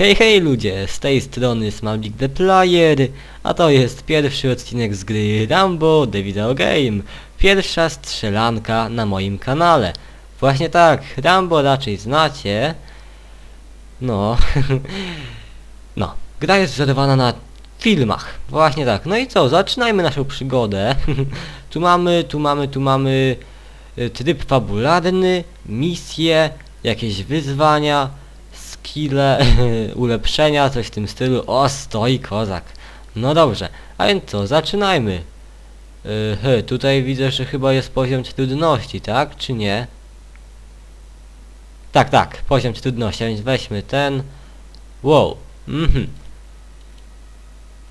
Hej, hej ludzie, z tej strony Smalbik the Player, a to jest pierwszy odcinek z gry Rambo The Video Game. Pierwsza strzelanka na moim kanale. Właśnie tak, Rambo raczej znacie. No, no, gra jest wzorowana na filmach. Właśnie tak, no i co, zaczynajmy naszą przygodę. tu mamy, tu mamy, tu mamy y, tryb fabularny, misje, jakieś wyzwania, skille, ulepszenia, coś w tym stylu. O, stoi kozak. No dobrze, a więc co, zaczynajmy. Yy, tutaj widzę, że chyba jest poziom trudności, tak? Czy nie? Tak, tak, poziom trudności, a więc weźmy ten. Wow, mhm.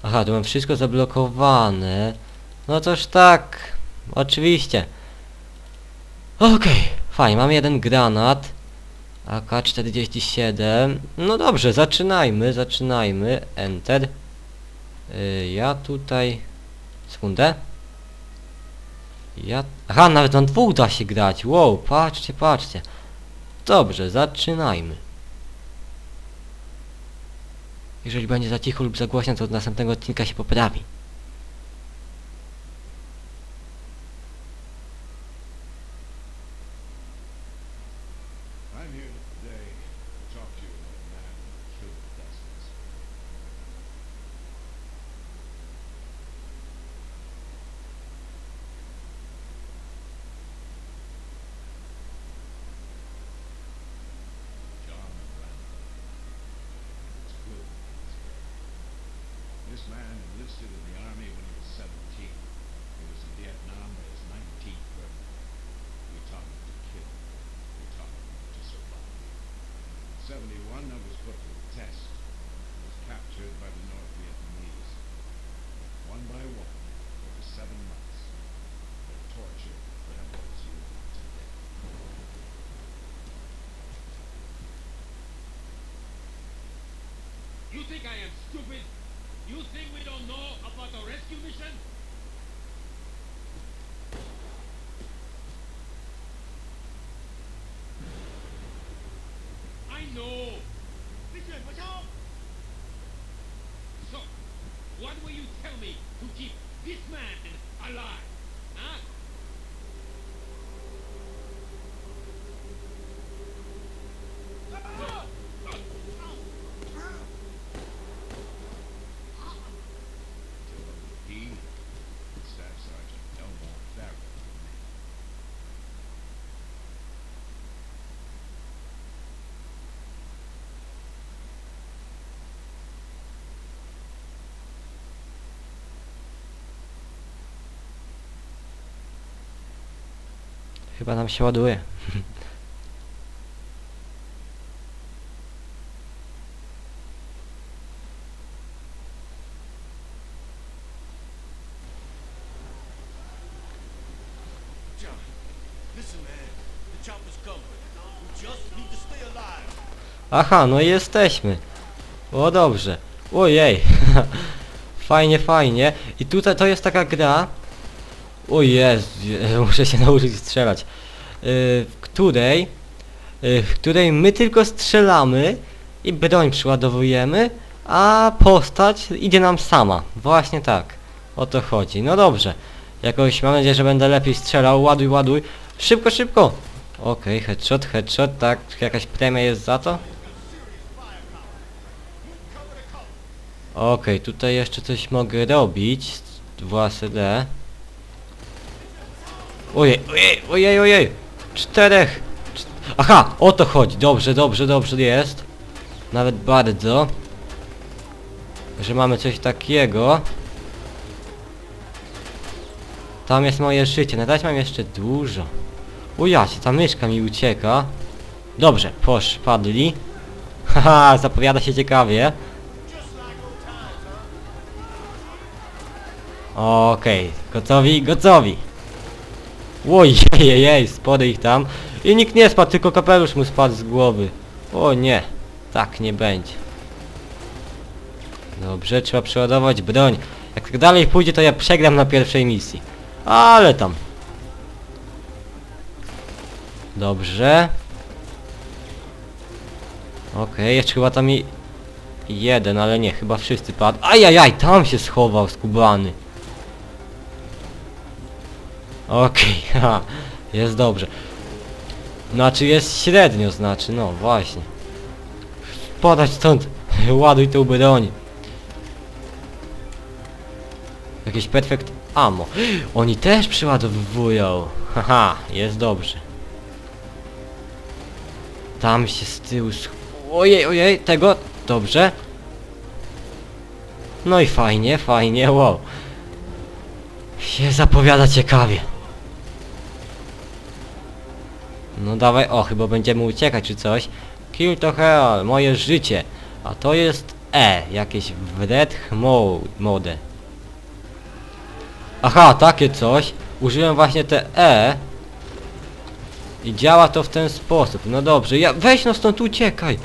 Aha, tu mam wszystko zablokowane. No toż tak, oczywiście. Okej, fajnie, mam jeden granat. AK-47. No dobrze, zaczynajmy, zaczynajmy. Enter. Yy, ja tutaj... Sekundę. Ja... Aha, nawet na dwóch da się grać. Wow, patrzcie, patrzcie. Dobrze, zaczynajmy. Jeżeli będzie za cicho lub za głośno, to od następnego odcinka się poprawi. Think I am stupid? You think we don't know about the rescue mission? I know. Mission, watch out! So, what will you tell me to keep this man alive? Chyba nam się ładuje. Aha, no i jesteśmy. O dobrze. Ojej. fajnie, fajnie. I tutaj to jest taka gra. O Jezu, muszę się nauczyć strzelać. Yy, w której yy, w której my tylko strzelamy i broń przyładowujemy, a postać idzie nam sama. Właśnie tak. O to chodzi. No dobrze. Jakoś mam nadzieję, że będę lepiej strzelał. Ładuj, ładuj. Szybko, szybko. Okej, headshot, headshot, tak. Jakaś premia jest za to? Okej, tutaj jeszcze coś mogę robić. Własne. Ojej, ojej, ojej, ojej! Czterech! Cz Aha, o to chodzi. Dobrze, dobrze, dobrze jest. Nawet bardzo. Że mamy coś takiego. Tam jest moje życie. Na mam jeszcze dużo. O jacie, ta myszka mi ucieka. Dobrze, posz, padli. Haha, zapowiada się ciekawie. Okej, gotowi, gotowi. Ojej, spory ich tam. I nikt nie spadł, tylko kapelusz mu spadł z głowy. O nie, tak nie będzie. Dobrze, trzeba przeładować broń. Jak tak dalej pójdzie, to ja przegram na pierwszej misji. Ale tam. Dobrze. Okej, jeszcze chyba tam i... jeden, ale nie, chyba wszyscy padli. Ajajaj, tam się schował skubany. Okej, haha, jest dobrze. Znaczy jest średnio, znaczy, no właśnie. Podać stąd, ładuj tą broń. Jakieś perfekt ammo. Oni też przyładowują. Haha, jest dobrze. Tam się z tyłu. Ojej, ojej, tego, dobrze. No i fajnie, fajnie, wow. Się zapowiada ciekawie. No dawaj, o, chyba będziemy uciekać czy coś. Kill to hell, moje życie. A to jest E, jakieś wred mo mode. Aha, takie coś. Użyłem właśnie te E. I działa to w ten sposób. No dobrze, ja weź no stąd uciekaj.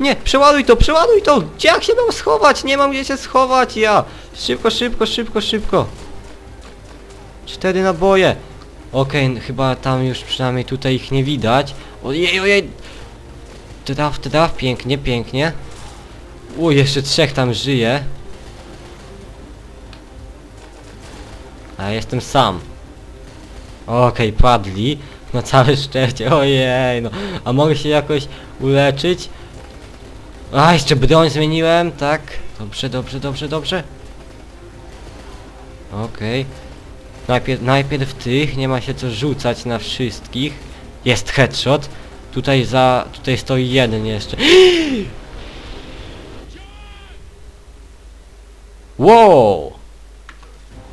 Nie, przeładuj to, przeładuj to! Gdzie jak się mam schować? Nie mam gdzie się schować ja! Szybko, szybko, szybko, szybko! Cztery naboje! Okej, chyba tam już przynajmniej tutaj ich nie widać. Ojej, ojej! Traf, traf, pięknie, pięknie. U, jeszcze trzech tam żyje. A jestem sam. Okej, padli. Na całe szczęście, ojej no. A mogę się jakoś uleczyć? A, jeszcze broń zmieniłem, tak. Dobrze, dobrze, dobrze, dobrze. Okej. Najpierw, najpierw tych, nie ma się co rzucać na wszystkich. Jest headshot. Tutaj za, tutaj stoi jeden jeszcze. Wow!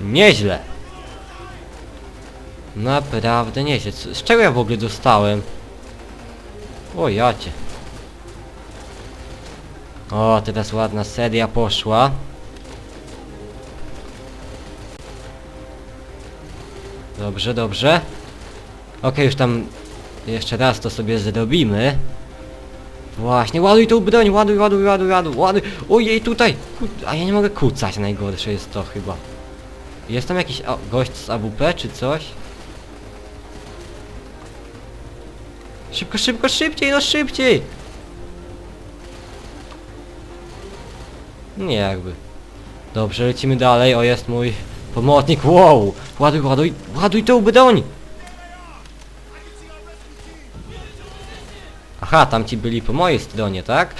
Nieźle. Naprawdę nieźle. Z czego ja w ogóle dostałem? O jacie. O, teraz ładna seria poszła. Dobrze, dobrze. Okej, już tam jeszcze raz to sobie zrobimy. Właśnie, ładuj tą broń, ładuj, ładuj, ładuj, ładuj, ładuj. Ojej, tutaj! A ja nie mogę kucać, najgorsze jest to chyba. Jest tam jakiś a, gość z AWP czy coś? Szybko, szybko, szybciej, no szybciej! Nie jakby. Dobrze, lecimy dalej. O, jest mój pomocnik. Wow! Ładuj, ładuj, ładuj tą broń! Aha, tamci byli po mojej stronie, tak?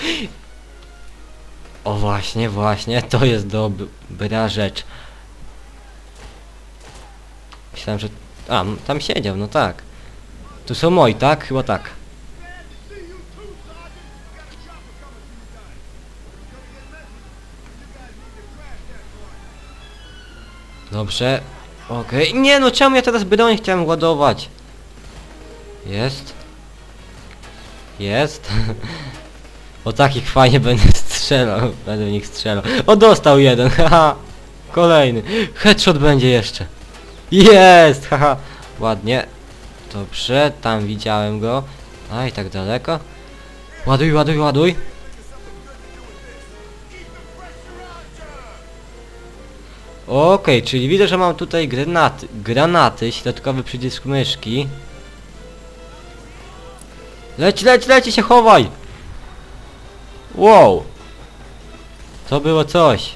O właśnie, właśnie, to jest dobra rzecz. Myślałem, że... A, tam siedział, no tak. Tu są moi, tak? Chyba tak. Dobrze. Okej. Nie no, czemu ja teraz broń chciałem ładować? Jest. Jest. o takich fajnie będę strzelał. Będę w nich strzelał. O, dostał jeden, haha. Kolejny. Headshot będzie jeszcze. Jest, haha. Ładnie. Dobrze, tam widziałem go. A i tak daleko. Ładuj, ładuj, ładuj. Okej, czyli widzę, że mam tutaj granaty, granaty, środkowy przycisk myszki. Leć, leć, leć się chowaj! Wow! To było coś.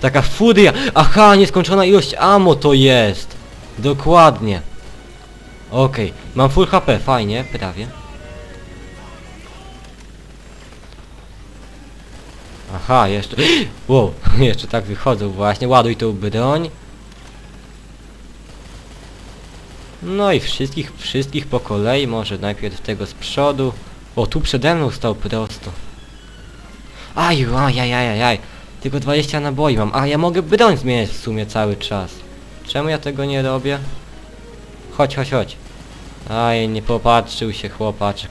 Taka furia! Aha, nieskończona ilość ammo to jest! Dokładnie. Okej, mam full HP, fajnie, prawie. Aha, jeszcze... Wow, jeszcze tak wychodzą właśnie. Ładuj tą broń. No i wszystkich, wszystkich po kolei, może najpierw tego z przodu. O, tu przede mną stał prosto. Aj, aj, aj, aj, aj. Tylko 20 naboi mam. A, ja mogę broń zmieniać w sumie cały czas. Czemu ja tego nie robię? Chodź, chodź, chodź. Aj, nie popatrzył się chłopaczek.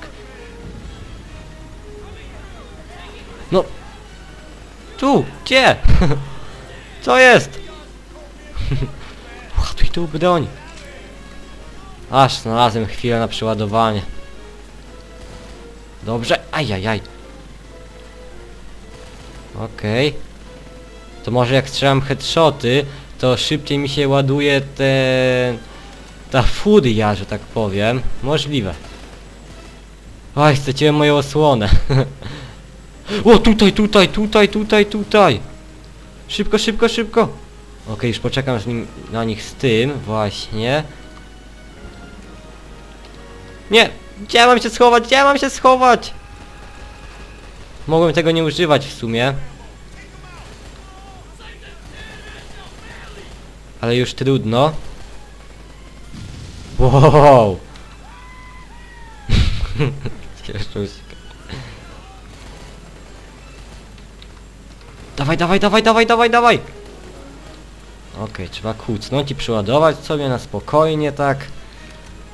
No. Tu, gdzie? Co jest? Ładuj tą broń. Aż znalazłem chwilę na przeładowanie. Dobrze, ajajaj. Okej. To może jak strzelam headshoty, to szybciej mi się ładuje ten... Ta furia, że tak powiem. Możliwe. Oj, straciłem moją osłonę. o, tutaj, tutaj, tutaj, tutaj, tutaj. Szybko, szybko, szybko. Okej, już poczekam z nim, na nich z tym, właśnie. Nie! Gdzie ja mam się schować? Gdzie ja mam się schować? Mogłem tego nie używać w sumie. Ale już trudno. Wow! Cieszą się. Dawaj, dawaj, dawaj, dawaj, dawaj, dawaj! Okej, trzeba kucnąć i przeładować sobie na spokojnie, tak.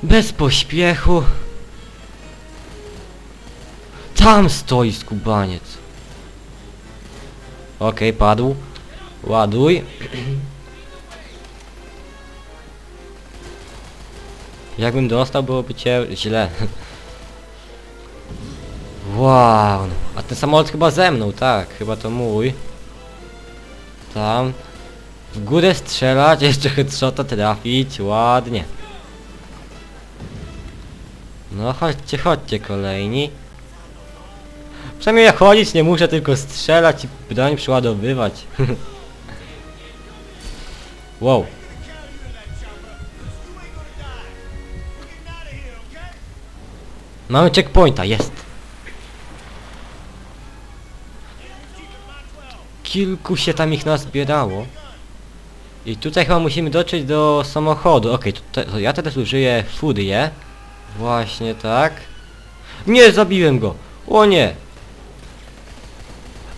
Bez pośpiechu. Tam stoi skubaniec. Okej, padł. Ładuj. Jakbym dostał, byłoby cię źle. Wow. A ten samolot chyba ze mną, tak. Chyba to mój. Tam. W górę strzelać, jeszcze headshota trafić. Ładnie. No chodźcie, chodźcie kolejni. Przynajmniej ja chodzić nie muszę, tylko strzelać i broń przeładowywać. wow. Mamy checkpointa, jest. Kilku się tam ich nazbierało. I tutaj chyba musimy dotrzeć do samochodu. Okej, to, to ja teraz użyję furię. Właśnie tak. Nie, zabiłem go. O nie.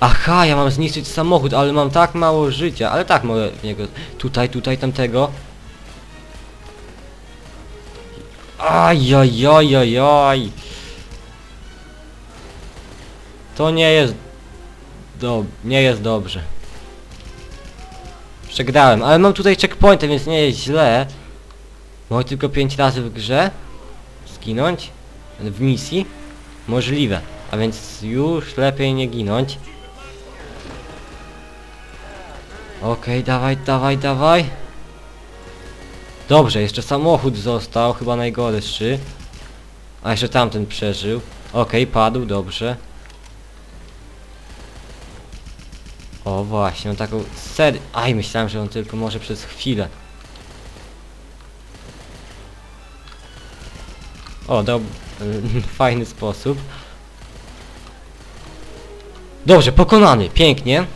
Aha, ja mam zniszczyć samochód, ale mam tak mało życia. Ale tak mogę w niego... Tutaj, tutaj, tamtego. Ajajajajaj. To nie jest... Do... Nie jest dobrze. Przegrałem, ale mam tutaj checkpointy, więc nie jest źle. Mogę tylko 5 razy w grze zginąć w misji. Możliwe, a więc już lepiej nie ginąć. Okej, dawaj, dawaj, dawaj. Dobrze, jeszcze samochód został, chyba najgorszy. A jeszcze tamten przeżył. Okej, padł, dobrze. O właśnie, on taką serię... Aj, myślałem, że on tylko może przez chwilę. O, dob... fajny sposób. Dobrze, pokonany, pięknie.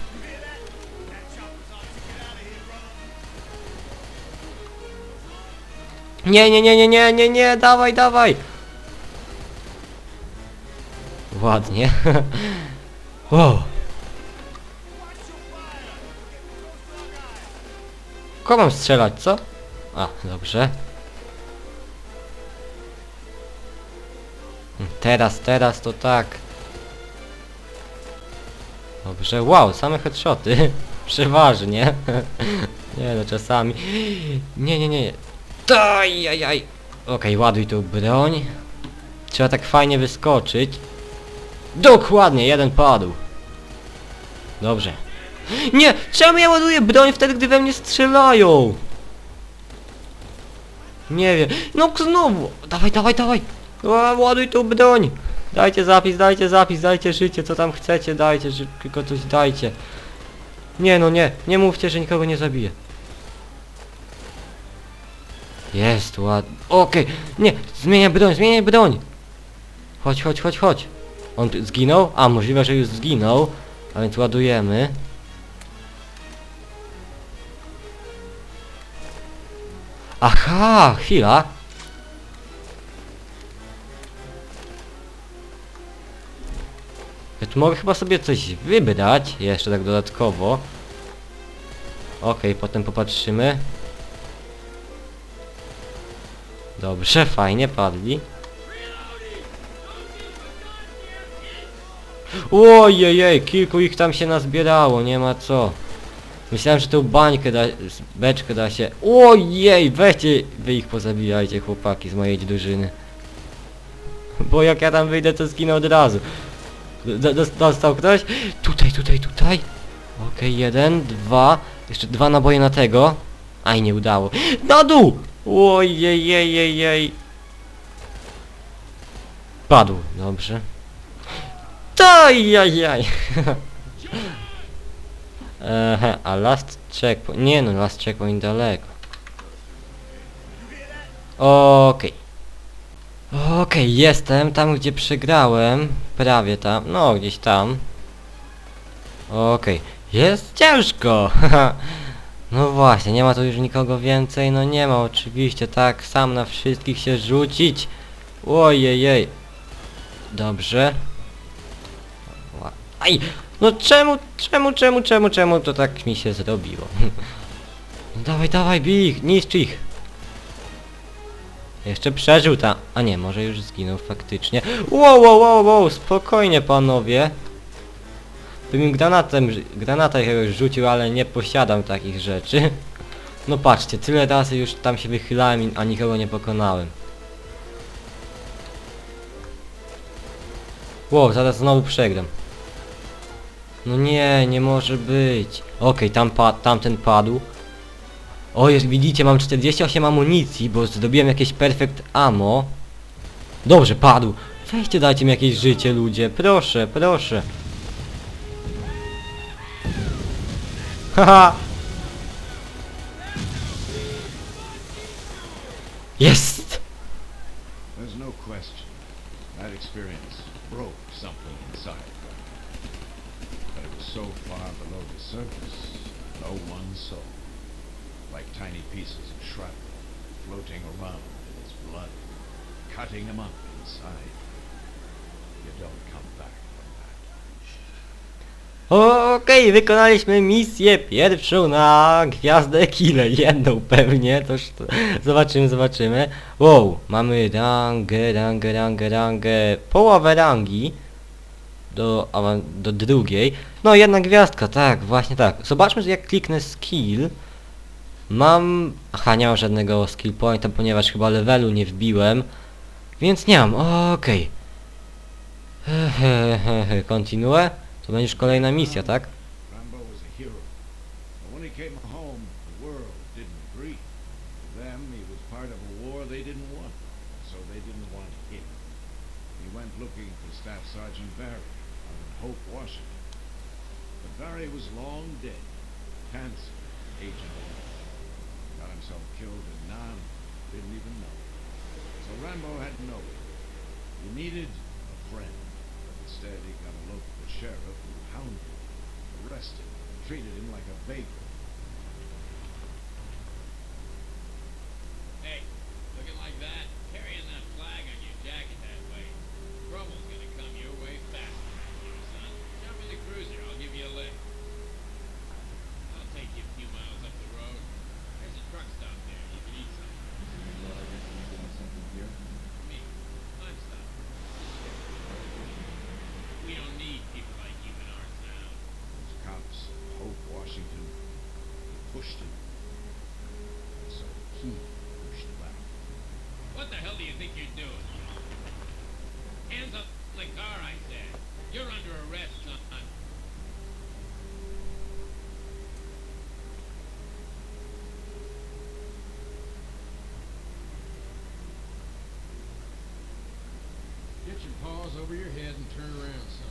Nie, nie, nie, nie, nie, nie, nie, dawaj, dawaj. Ładnie. o. Kogo mam strzelać, co? A, dobrze. Teraz, teraz to tak. Dobrze, wow, same headshoty. Przeważnie. nie no, czasami. Nie, nie, nie. Daj, jaj, jaj. Okej, ładuj tą broń. Trzeba tak fajnie wyskoczyć. Dokładnie, jeden padł. Dobrze. Nie! Czemu ja ładuję broń wtedy, gdy we mnie strzelają? Nie wiem. No znowu! Dawaj, dawaj, dawaj! Ła- Ładuj tą broń! Dajcie zapis, dajcie zapis, dajcie życie, co tam chcecie, dajcie, tylko coś dajcie. Nie no nie, nie mówcie, że nikogo nie zabiję. Jest ładnie. Okej, nie, zmieniaj broń, zmieniaj broń! Chodź, chodź, chodź, chodź. On zginął? A, możliwe, że już zginął. A więc ładujemy. Aha, chwila. Ja tu mogę chyba sobie coś wybrać, jeszcze tak dodatkowo. Okej, potem popatrzymy. Dobrze, fajnie, padli. Ojejej, kilku ich tam się nazbierało, nie ma co. Myślałem, że tą bańkę da, beczkę da się... Ojej, weźcie, wy ich pozabijajcie, chłopaki z mojej drużyny. Bo jak ja tam wyjdę, to zginę od razu. D dos- dostał ktoś? Tutaj, tutaj, tutaj. Okej, jeden, dwa. Jeszcze dwa naboje na tego. Aj, nie udało. Na dół! Ojej, jej, jej, jej. Padł, dobrze. Tajajaj! Ehe, a last checkpoint... Nie no, last checkpoint daleko. Okej. Okej, jestem tam gdzie przegrałem. Prawie tam, no gdzieś tam. Okej, jest ciężko! no właśnie, nie ma tu już nikogo więcej, no nie ma oczywiście, tak, sam na wszystkich się rzucić. Ojejej. Dobrze. Aj! No czemu, czemu, czemu, czemu, czemu to tak mi się zrobiło? No dawaj, dawaj, bij ich, niszcz ich. Jeszcze przeżył ta... A nie, może już zginął faktycznie. Wow, wow, wow, wow, spokojnie panowie. Bym im granatem, granata jakiegoś rzucił, ale nie posiadam takich rzeczy. No patrzcie, tyle razy już tam się wychylałem, a nikogo nie pokonałem. Wow, zaraz znowu przegram. No nie, nie może być. Okej, tam pa tamten padł. O, jest, widzicie, mam 48 amunicji, bo zdobiłem jakieś perfect ammo. Dobrze, padł. Weźcie, dajcie mi jakieś życie, ludzie. Proszę, proszę. Haha! Jest! There's no question. That experience broke something inside. So far below the surface, no one. Like tiny pieces of shrapnel floating around in its blood, cutting him up inside. You don't come back. Okej, wykonaliśmy misję pierwszą na gwiazdę kile. Jedną pewnie, toż to zobaczymy, zobaczymy. Wow, mamy rangę, rangę, rangę, rangę, połowę rangi do, do drugiej. No jedna gwiazdka, tak, właśnie tak. Zobaczmy jak kliknę skill. Mam... Aha, nie mam żadnego skill pointa, ponieważ chyba levelu nie wbiłem. Więc nie mam, okej. Hehehe, kontynuuję. To będzie już kolejna misja, tak? Barry was long dead. Cancer, Agent Got himself killed in Nam, didn't even know. So Rambo had no it. He needed a friend, but instead he got a local sheriff who hounded him, arrested, treated him like a vagrant. Do doing? Hands up the car, I said. You're under arrest, son. Get your paws over your head and turn around, son.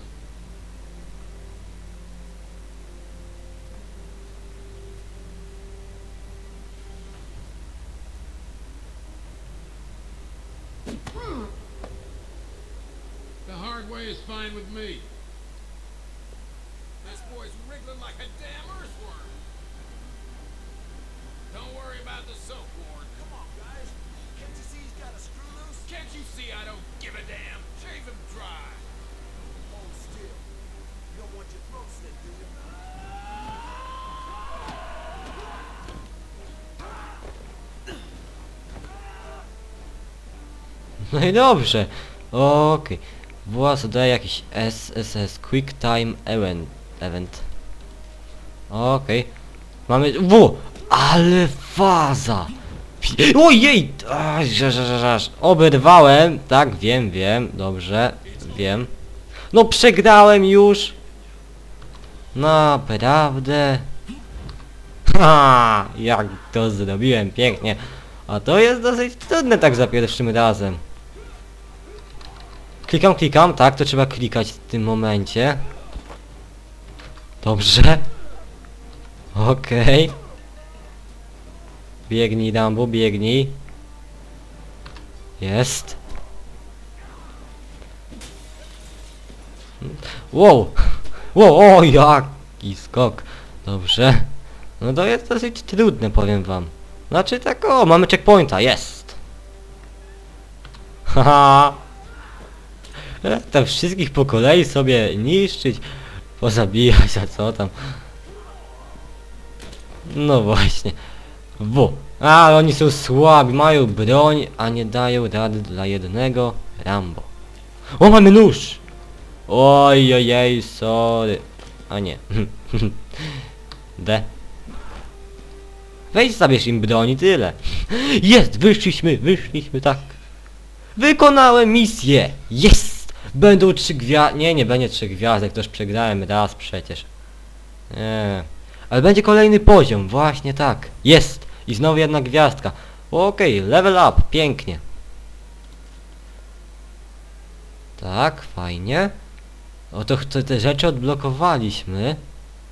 The hard way is fine with me. This boy's wriggling like a damn earthworm. Don't worry about the soap ward. Come on, guys. Can't you see he's got a screw loose? Can't you see I don't give a damn? Shave him dry. Hold still. You don't want your throat slit, do you? No i dobrze. Okej. Włas daje jakiś SSS Quick Time Event. event. Okej. Mamy... W! Ale faza! Ojej! Żaż. Oberwałem. Tak, wiem, wiem. Dobrze. Wiem. No przegrałem już! Naprawdę? Ha! Jak to zrobiłem pięknie. A to jest dosyć trudne tak za pierwszym razem. Klikam, klikam, tak, to trzeba klikać w tym momencie. Dobrze. Okej. Biegnij, Rambo, biegnij. Jest. Wow! Wow, o jaki skok. Dobrze. No to jest dosyć trudne, powiem wam. Znaczy tak, o, mamy checkpointa, jest. Haha. E, Tam wszystkich po kolei sobie niszczyć, pozabijać, a co tam. No właśnie. W. A, oni są słabi, mają broń, a nie dają rady dla jednego Rambo. O, mamy nóż! Oj, ojej, sorry. A nie. D. Weź zabierz im broń i tyle. Jest, wyszliśmy, wyszliśmy, tak. Wykonałem misję! Jest! Będą trzy gwiazdy... Nie, nie będzie trzech gwiazdek, też przegrałem raz przecież. Nie. Ale będzie kolejny poziom, właśnie tak. Jest! I znowu jedna gwiazdka. Okej, level up, pięknie. Tak, fajnie. Oto te rzeczy odblokowaliśmy.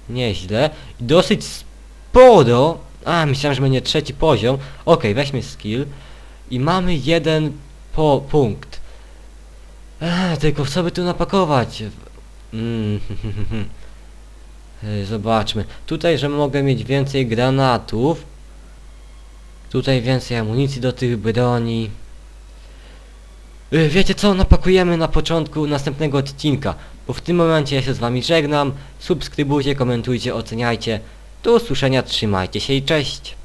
Nieźle. I dosyć sporo. A, myślałem, że będzie trzeci poziom. Okej, weźmy skill. I mamy jeden po punkt. Eee, tylko co by tu napakować? Mm, Zobaczmy. Tutaj, że mogę mieć więcej granatów. Tutaj więcej amunicji do tych broni. Wiecie co? Napakujemy na początku następnego odcinka. Bo w tym momencie ja się z wami żegnam. Subskrybujcie, komentujcie, oceniajcie. Do usłyszenia, trzymajcie się i cześć!